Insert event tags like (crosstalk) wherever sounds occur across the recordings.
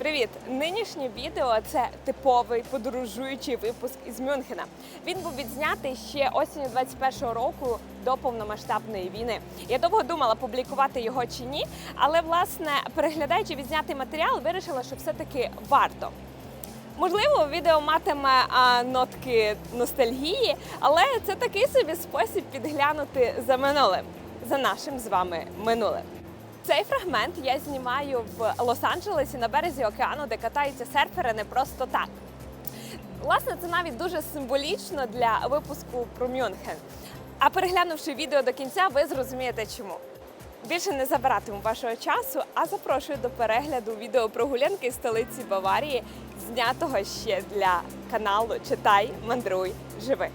Привіт! Нинішнє відео це типовий подорожуючий випуск із Мюнхена. Він був відзнятий ще осінню 21-го року до повномасштабної війни. Я довго думала, публікувати його чи ні, але власне переглядаючи відзнятий матеріал, вирішила, що все-таки варто. Можливо, відео матиме а, нотки ностальгії, але це такий собі спосіб підглянути за минулим, за нашим з вами минулим. Цей фрагмент я знімаю в Лос-Анджелесі на березі океану, де катаються серфери не просто так. Власне, це навіть дуже символічно для випуску про Мюнхен. А переглянувши відео до кінця, ви зрозумієте чому. Більше не забиратиму вашого часу, а запрошую до перегляду відео прогулянки столиці Баварії, знятого ще для каналу Читай, мандруй, живи.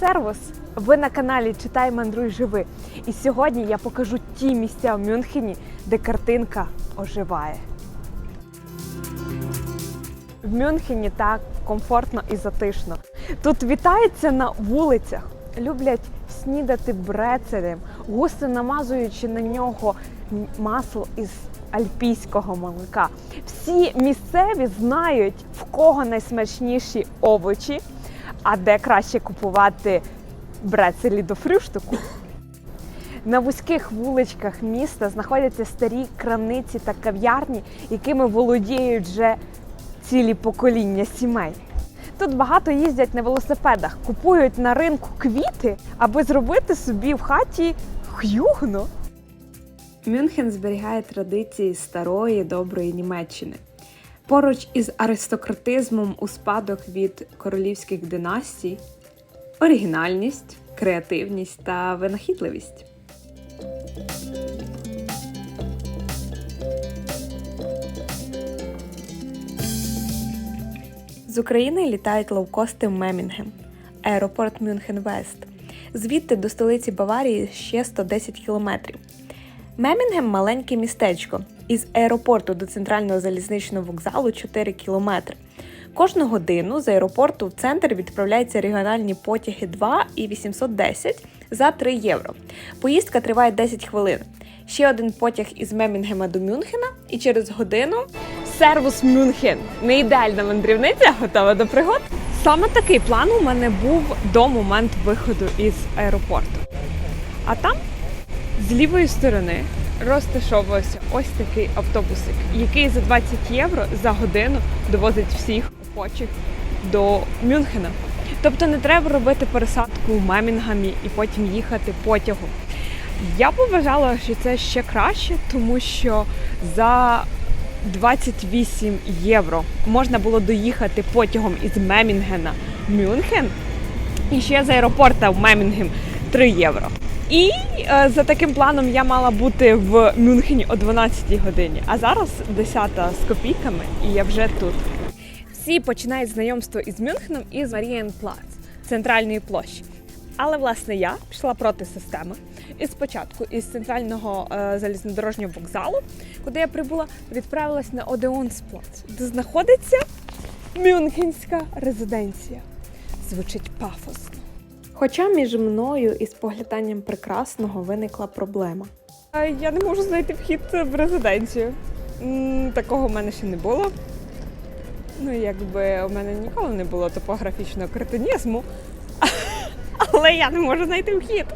Сервус! Ви на каналі Читай, мандруй, живи. І сьогодні я покажу ті місця в Мюнхені, де картинка оживає. В Мюнхені так комфортно і затишно. Тут вітаються на вулицях, люблять снідати брецелем, густо намазуючи на нього масло із альпійського молока. Всі місцеві знають, в кого найсмачніші овочі, а де краще купувати брецелі до фрюштуку. На вузьких вуличках міста знаходяться старі крамниці та кав'ярні, якими володіють вже цілі покоління сімей. Тут багато їздять на велосипедах, купують на ринку квіти, аби зробити собі в хаті х'югно. Мюнхен зберігає традиції старої доброї Німеччини. Поруч із аристократизмом у спадок від королівських династій, оригінальність, креативність та винахідливість. З України літають лоукости Мемінгем, аеропорт Мюнхен Вест. Звідти до столиці Баварії ще 110 кілометрів. Мемінгем маленьке містечко. Із аеропорту до центрального залізничного вокзалу 4 кілометри. Кожну годину з аеропорту в центр відправляються регіональні потяги 2 і 810 за 3 євро. Поїздка триває 10 хвилин. Ще один потяг із Мемінгема до Мюнхена, і через годину Сервус Мюнхен. Не ідеальна мандрівниця, готова до пригод. Саме такий план у мене був до моменту виходу із аеропорту. А там з лівої сторони розташовувався ось такий автобусик, який за 20 євро за годину довозить всіх охочих до Мюнхена. Тобто не треба робити пересадку в Мемінгамі і потім їхати потягом. Я б вважала, що це ще краще, тому що за 28 євро можна було доїхати потягом із Мемінгена в Мюнхен і ще з аеропорта в Мемінгем 3 євро. І е, за таким планом я мала бути в Мюнхені о 12-й годині, а зараз 10 з копійками, і я вже тут. Всі починають знайомство із Мюнхеном із Марієнплац, центральної площі. Але власне я пішла проти системи. І спочатку із центрального е, залізнодорожнього вокзалу, куди я прибула, відправилась на Одеонсплац, де знаходиться Мюнхенська резиденція. Звучить пафосно. Хоча між мною і спогляданням прекрасного виникла проблема. Я не можу знайти вхід в резиденцію. Такого в мене ще не було. Ну, якби у мене ніколи не було топографічного кретинізму, (laughs) але я не можу знайти вхід.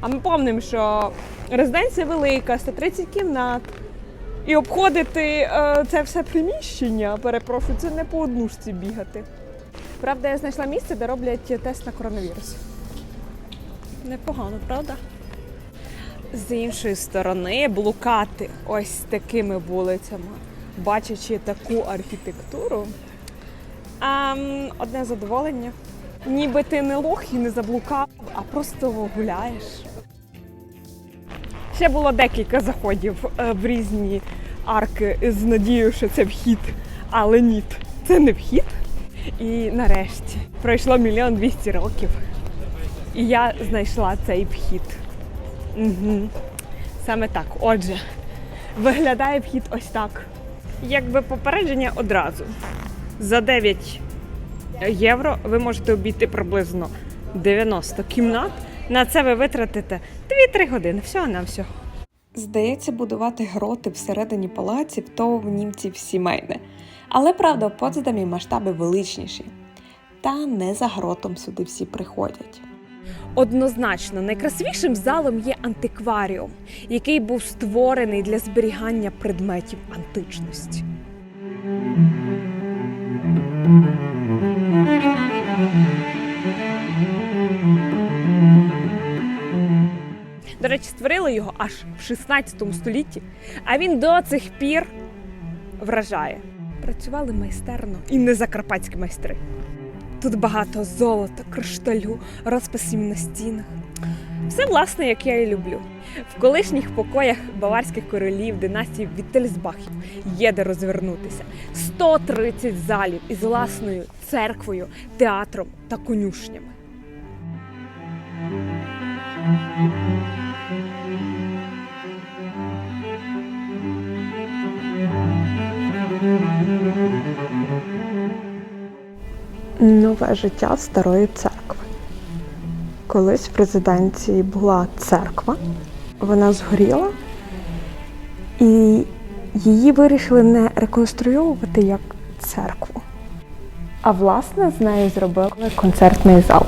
А ми пам'ятаємо, що резиденція велика, 130 кімнат. І обходити е, це все приміщення, перепрошую, це не по однушці бігати. Правда, я знайшла місце, де роблять тест на коронавірус. Непогано, правда? З іншої сторони, блукати ось такими вулицями, бачачи таку архітектуру. ем, одне задоволення. Ніби ти не лох і не заблукав, а просто гуляєш. Ще було декілька заходів е, в різні арки з надією, що це вхід. Але ні, це не вхід. І нарешті пройшло мільйон двісті років. І я знайшла цей вхід. Угу. Саме так. Отже, виглядає вхід ось так. Якби попередження одразу. За 9 євро ви можете обійти приблизно 90 кімнат. На це ви витратите 2-3 години. Всього на всього. Здається, будувати гроти всередині палаців то в німців сімейне. Але правда, в Потсдамі масштаби величніші. Та не за гротом сюди всі приходять. Однозначно, найкрасивішим залом є антикваріум, який був створений для зберігання предметів античності. До речі, створили його аж в 16 столітті, а він до цих пір вражає. Працювали майстерно і не закарпатські майстри. Тут багато золота, кришталю, розписів на стінах. Все власне, як я і люблю. В колишніх покоях баварських королів династії Віттельсбахів є де розвернутися. 130 залів із власною церквою, театром та конюшнями. Нове життя старої церкви. Колись в резиденції була церква, вона згоріла, і її вирішили не реконструювати як церкву, а власне з нею зробили концертний зал.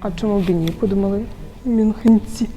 А чому б і ні, подумали мюнхенці?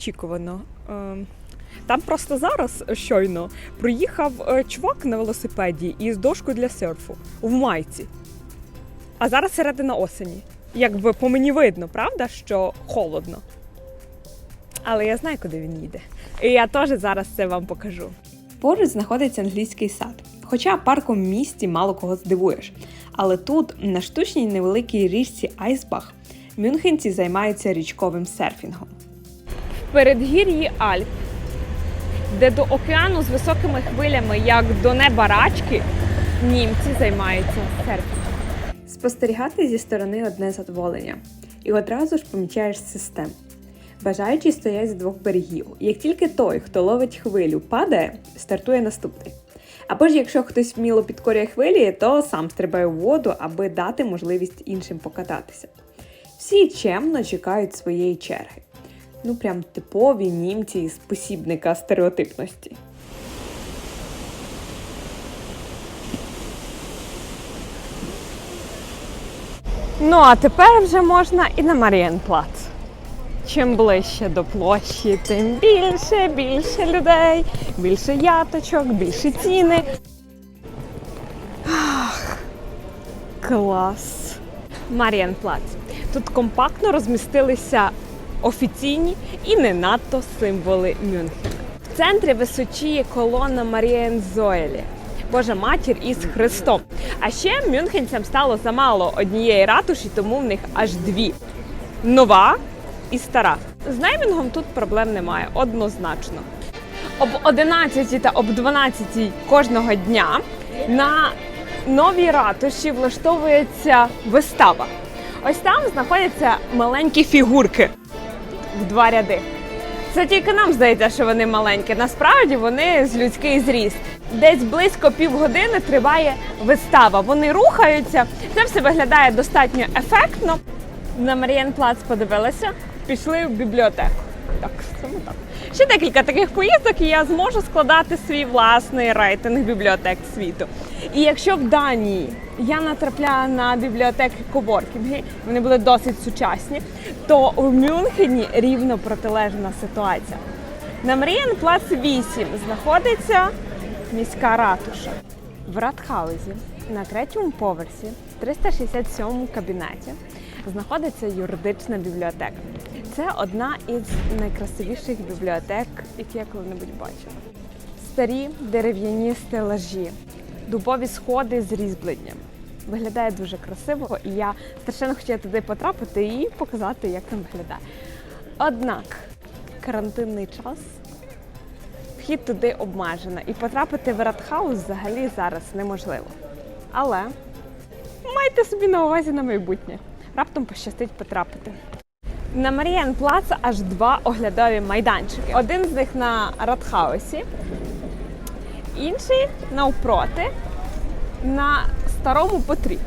Неочікувано. Ем, там просто зараз щойно проїхав е, чувак на велосипеді із дошкою для серфу в майці. А зараз середина осені. Якби по мені видно, правда, що холодно. Але я знаю, куди він їде. І я теж зараз це вам покажу. Поруч знаходиться англійський сад. Хоча парком в місті мало кого здивуєш. Але тут, на штучній невеликій річці Айсбах, мюнхенці займаються річковим серфінгом. Передгір'ї Альп, де до океану з високими хвилями, як до неба рачки, німці займаються серфінгом. Спостерігати зі сторони одне задоволення, і одразу ж помічаєш систему. Бажаючі стоять з двох берегів. Як тільки той, хто ловить хвилю, падає, стартує наступний. Або ж якщо хтось вміло підкорює хвилі, то сам стрибає в воду, аби дати можливість іншим покататися. Всі чемно чекають своєї черги. Ну прям типові німці з посібника стереотипності. Ну а тепер вже можна і на Марієнплац. Чим ближче до площі, тим більше, більше людей, більше яточок, більше ціни. Ах, клас. Марієнплац. Тут компактно розмістилися офіційні і не надто символи Мюнхена. В центрі височіє колона Марієнзоелі. Божа матір із Христом. А ще мюнхенцям стало замало однієї ратуші, тому в них аж дві: нова і стара. З наймінгом тут проблем немає, однозначно. Об 11 та об 12 кожного дня на новій ратуші влаштовується вистава. Ось там знаходяться маленькі фігурки в два ряди. Це тільки нам здається, що вони маленькі. Насправді вони з людський зріст. Десь близько півгодини триває вистава. Вони рухаються. Це все виглядає достатньо ефектно. На Марієнплац подивилися, пішли в бібліотеку. Так, саме так. Ще декілька таких поїздок, і я зможу складати свій власний рейтинг бібліотек світу. І якщо в Данії я натрапляю на бібліотеки коворкінги, вони були досить сучасні, то у Мюнхені рівно протилежна ситуація. На Марієнплац 8 знаходиться міська ратуша. В Ратхаузі на третьому поверсі, в 367 кабінеті, знаходиться юридична бібліотека. Це одна із найкрасивіших бібліотек, які я коли-небудь бачила. Старі дерев'яні стелажі, дубові сходи з різьбленням, Виглядає дуже красиво, і я страшенно хотіла туди потрапити і показати, як там виглядає. Однак карантинний час, вхід туди обмежено, і потрапити в Радхаус взагалі зараз неможливо. Але майте собі на увазі на майбутнє. Раптом пощастить потрапити. На Маріян Плаца аж два оглядові майданчики. Один з них на Радхаусі, інший навпроти на старому Петрі.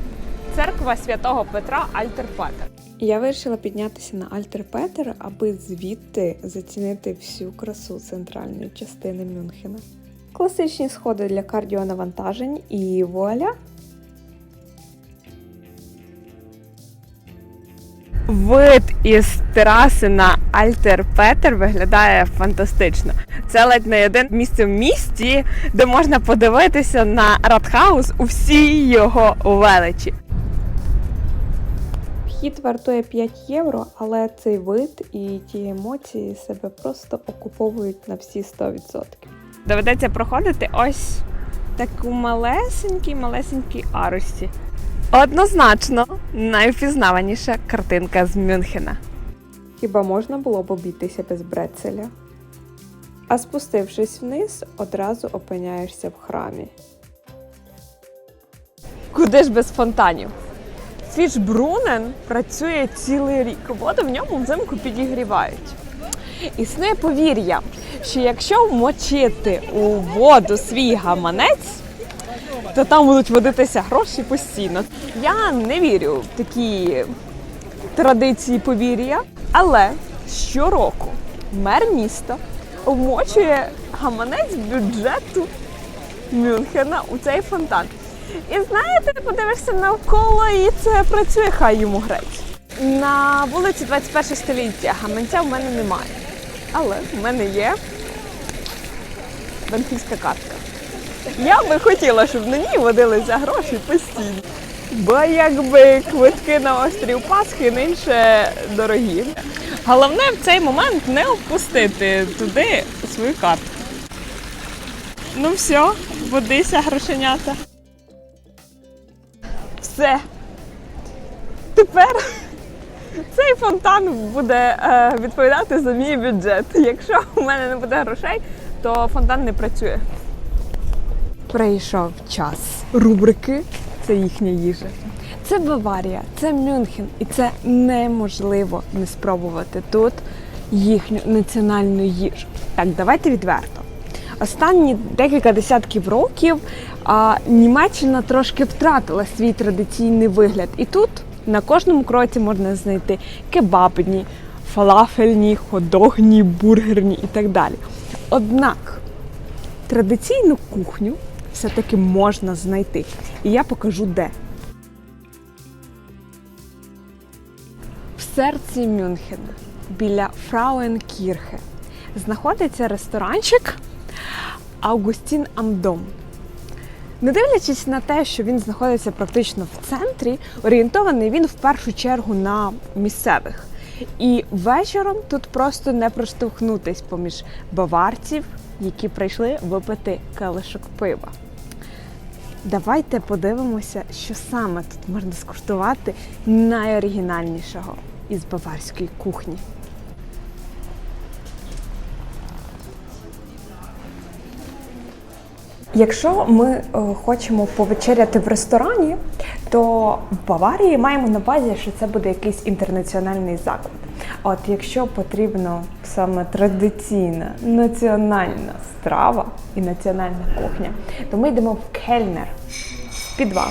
Церква святого Петра Альтерпетер. Я вирішила піднятися на Альтер Петер, аби звідти зацінити всю красу центральної частини Мюнхена. Класичні сходи для кардіонавантажень і вуаля. Вид із тераси на Альтер Петер виглядає фантастично. Це ледь не єдине місце в місті, де можна подивитися на Радхаус у всій його величі. Вхід вартує 5 євро, але цей вид і ті емоції себе просто окуповують на всі 100%. Доведеться проходити ось таку малесенькій, малесенькій арусі. Однозначно найвпізнаваніша картинка з Мюнхена. Хіба можна було б обійтися без брецеля? А спустившись вниз, одразу опиняєшся в храмі. Куди ж без фонтанів? Фішбрунен працює цілий рік. Воду в ньому взимку підігрівають. Існує повір'я, що якщо вмочити у воду свій гаманець, то там будуть водитися гроші постійно. Я не вірю в такі традиції повір'я, але щороку мер міста вмочує гаманець бюджету Мюнхена у цей фонтан. І знаєте, подивишся навколо, і це працює, хай йому грець. На вулиці 21 століття гаманця в мене немає. Але в мене є банківська картка. Я би хотіла, щоб на ній водилися гроші постійно. Бо якби квитки на острів Пасхи нинше дорогі. Головне в цей момент не впустити туди свою картку. Ну все, водися, грошенята. Все. Тепер цей фонтан буде е, відповідати за мій бюджет. Якщо у мене не буде грошей, то фонтан не працює. Прийшов час рубрики. Це їхня їжа. Це Баварія, це Мюнхен, і це неможливо не спробувати тут їхню національну їжу. Так, давайте відверто. Останні декілька десятків років а, Німеччина трошки втратила свій традиційний вигляд. І тут на кожному кроці можна знайти кебабні, фалафельні, ходогні, бургерні і так далі. Однак традиційну кухню все-таки можна знайти. І я покажу де. В серці Мюнхена біля Фрауенкірхе знаходиться ресторанчик Августін Амдом. Не дивлячись на те, що він знаходиться практично в центрі, орієнтований він в першу чергу на місцевих. І вечором тут просто не проштовхнутись поміж баварців, які прийшли випити калишок пива. Давайте подивимося, що саме тут можна скуштувати найоригінальнішого із баварської кухні. Якщо ми е, хочемо повечеряти в ресторані, то в Баварії маємо на увазі, що це буде якийсь інтернаціональний заклад. От якщо потрібно саме традиційна національна страва і національна кухня, то ми йдемо в кельнер в підвал.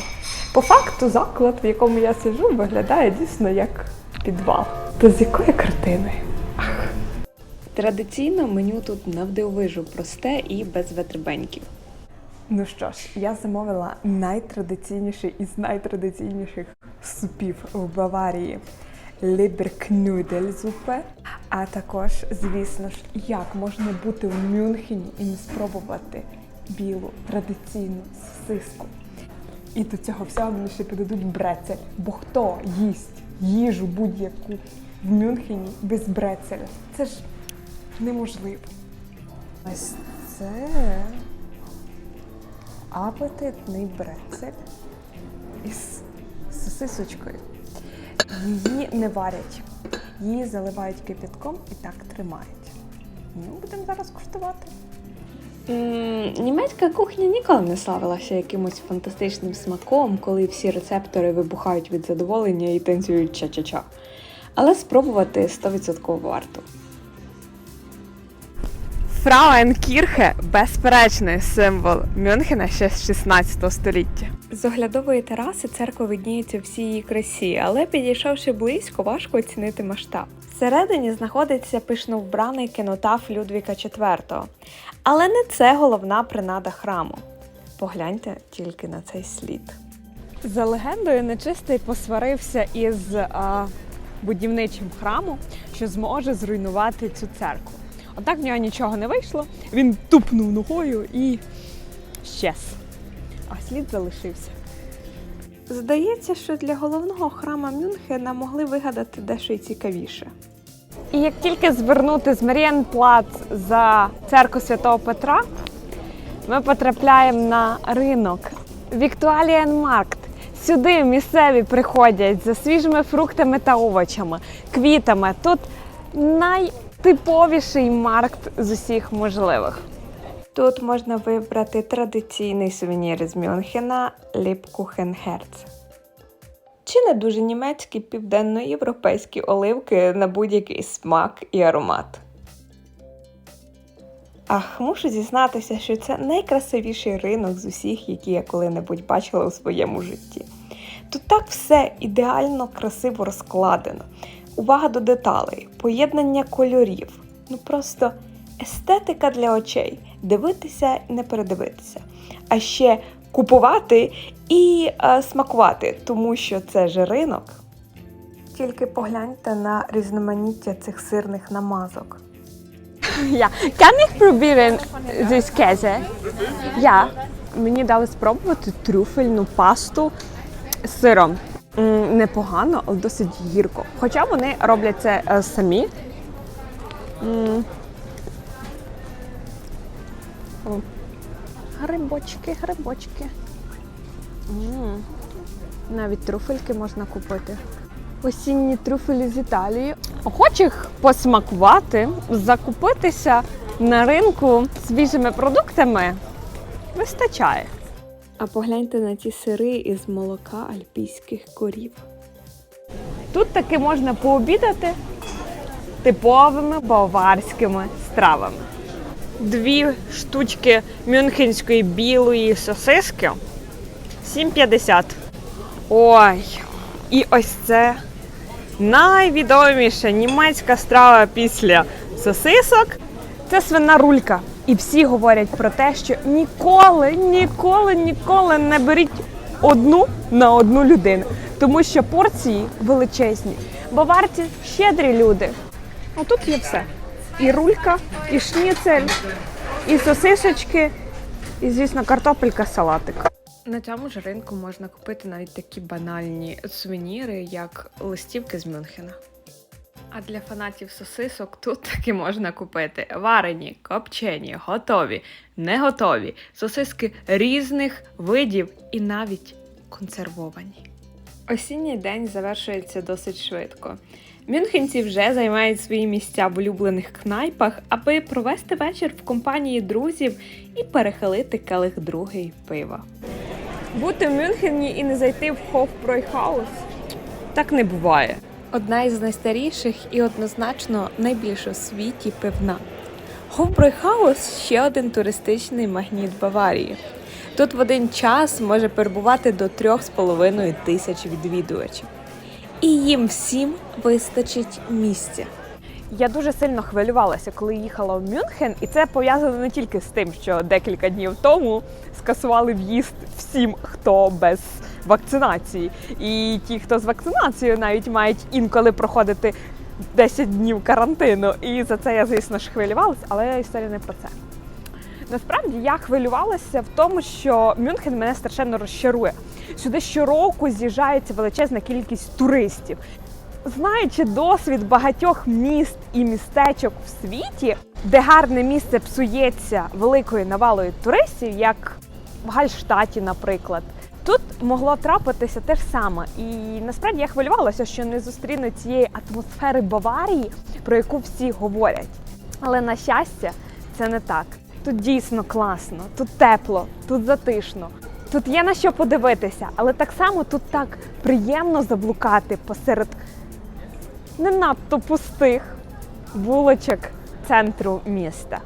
По факту, заклад, в якому я сиджу, виглядає дійсно як підвал. То з якою картиною? Ах. Традиційно меню тут навдивовижу просте і без ветребеньків. Ну що ж, я замовила найтрадиційніший із найтрадиційніших супів в Баварії. Ліберкнюдельзупе. А також, звісно ж, як можна бути в Мюнхені і не спробувати білу традиційну сосиску. І до цього всього мені ще піддадуть брецель. Бо хто їсть їжу будь-яку в Мюнхені без брецеля? Це ж неможливо. Ось це апетитний брецель. із сосисочкою. Її не варять, її заливають кипятком і так тримають. Ну, будемо зараз куштувати. Німецька кухня ніколи не славилася якимось фантастичним смаком, коли всі рецептори вибухають від задоволення і танцюють ча-ча-ча. Але спробувати 100% варто. Фрауенкірхе безперечний символ Мюнхена ще з 16 століття. З оглядової тераси церква видніється в всій її красі, але підійшовши близько, важко оцінити масштаб. Всередині знаходиться пишно вбраний кінотаф Людвіка IV. Але не це головна принада храму. Погляньте тільки на цей слід. За легендою, нечистий посварився із а, будівничим храму, що зможе зруйнувати цю церкву. Однак в нього нічого не вийшло. Він тупнув ногою і щез. А слід залишився. Здається, що для головного храма Мюнхена могли вигадати дещо й цікавіше. І як тільки звернути з Марієнплац за церкву Святого Петра, ми потрапляємо на ринок Віктуалієнмаркт. Сюди місцеві приходять за свіжими фруктами та овочами, квітами. Тут найтиповіший маркт з усіх можливих. Тут можна вибрати традиційний сувенір з Мюнхена Ліпкухенгерц. Чи не дуже німецькі південноєвропейські оливки на будь-який смак і аромат. Ах, мушу зізнатися, що це найкрасивіший ринок з усіх, які я коли-небудь бачила у своєму житті. Тут так все ідеально красиво розкладено. Увага до деталей, поєднання кольорів. Ну просто естетика для очей. Дивитися і не передивитися. А ще купувати і е, смакувати, тому що це ж ринок. Тільки погляньте на різноманіття цих сирних намазок. Ja, probieren this käse? Ja. Мені дали спробувати трюфельну пасту з сиром. Непогано, але досить гірко. Хоча вони роблять це е, самі. Грибочки, грибочки. Навіть трюфельки можна купити. Осінні трюфелі з Італії. Охочих посмакувати, закупитися на ринку свіжими продуктами вистачає. А погляньте на ті сири із молока альпійських корів. Тут таки можна пообідати типовими баварськими стравами. Дві штучки мюнхенської білої сосиски 7,50. Ой, і ось це найвідоміша німецька страва після сосисок. Це свина рулька. І всі говорять про те, що ніколи, ніколи, ніколи не беріть одну на одну людину, тому що порції величезні. Баварці щедрі люди. А тут є все: і рулька, і шніцель, і сосисочки, і, звісно, картопелька, салатик. На цьому ж ринку можна купити навіть такі банальні сувеніри, як листівки з Мюнхена. А для фанатів сосисок тут таки можна купити варені, копчені, готові, не готові, сосиски різних видів і навіть консервовані. Осінній день завершується досить швидко. Мюнхенці вже займають свої місця в улюблених кнайпах, аби провести вечір в компанії друзів і перехилити келих другий пива. Бути в Мюнхені і не зайти в Хофбройхаус так не буває. Одна із найстаріших і однозначно найбільш у світі пивна. Хофбройхаус ще один туристичний магніт Баварії. Тут в один час може перебувати до 3,5 тисяч відвідувачів. І їм всім вистачить місця. Я дуже сильно хвилювалася, коли їхала в Мюнхен, і це пов'язано не тільки з тим, що декілька днів тому скасували в'їзд всім, хто без вакцинації. І ті, хто з вакцинацією, навіть мають інколи проходити 10 днів карантину. І за це я, звісно ж, хвилювалася, але історія не про це. Насправді я хвилювалася в тому, що Мюнхен мене страшенно розчарує. Сюди щороку з'їжджається величезна кількість туристів. Знаючи досвід багатьох міст і містечок в світі, де гарне місце псується великою навалою туристів, як в Гальштаті, наприклад, Тут могло трапитися те ж саме. І насправді я хвилювалася, що не зустріну цієї атмосфери Баварії, про яку всі говорять. Але на щастя, це не так. Тут дійсно класно, тут тепло, тут затишно. Тут є на що подивитися, але так само тут так приємно заблукати посеред не надто пустих вуличок центру міста.